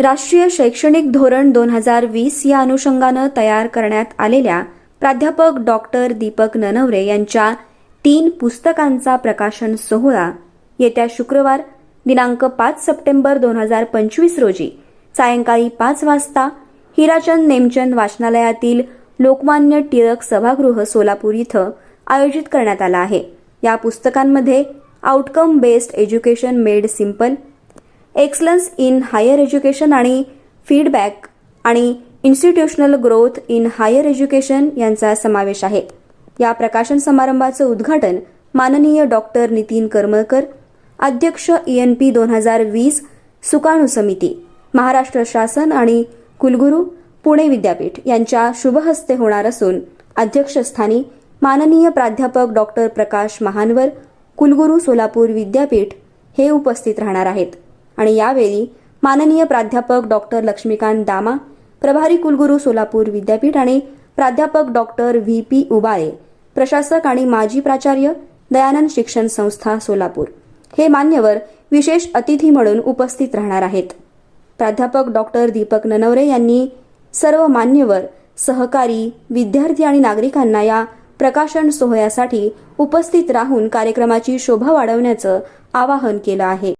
राष्ट्रीय शैक्षणिक धोरण दोन हजार वीस या अनुषंगानं तयार करण्यात आलेल्या प्राध्यापक डॉक्टर दीपक ननवरे यांच्या तीन पुस्तकांचा प्रकाशन सोहळा येत्या शुक्रवार दिनांक पाच सप्टेंबर दोन हजार पंचवीस रोजी सायंकाळी पाच वाजता हिराचंद नेमचंद वाचनालयातील लोकमान्य टिळक सभागृह सोलापूर इथं आयोजित करण्यात आला आहे. या पुस्तकांमध्ये outcome based education made simple excellence in higher education आणि फीडबॅक आणि institutional growth in higher education यांचा समावेश आहे. या प्रकाशन समारंभाचं उद्घाटन माननीय डॉक्टर नितीन करमळकर अध्यक्ष एन पी दोन हजार वीस सुकाणू समिती महाराष्ट्र शासन आणि कुलगुरू पुणे विद्यापीठ यांच्या शुभहस्ते होणार असून अध्यक्षस्थानी माननीय प्राध्यापक डॉक्टर प्रकाश महानवर कुलगुरू सोलापूर विद्यापीठ हे उपस्थित राहणार आहेत. आणि यावेळी माननीय प्राध्यापक डॉक्टर लक्ष्मीकांत दामा प्रभारी कुलगुरू सोलापूर विद्यापीठ आणि प्राध्यापक डॉक्टर व्ही. पी. उबाळे प्रशासक आणि माजी प्राचार्य दयानंद शिक्षण संस्था सोलापूर. हे मान्यवर विशेष अतिथी म्हणून उपस्थित राहणार आहेत. प्राध्यापक डॉक्टर दीपक ननवरे यांनी सर्व मान्यवर सहकारी विद्यार्थी आणि नागरिकांना या प्रकाशन सोहळ्यासाठी उपस्थित राहून कार्यक्रमाची शोभा वाढवण्याचं आवाहन केलं आहे.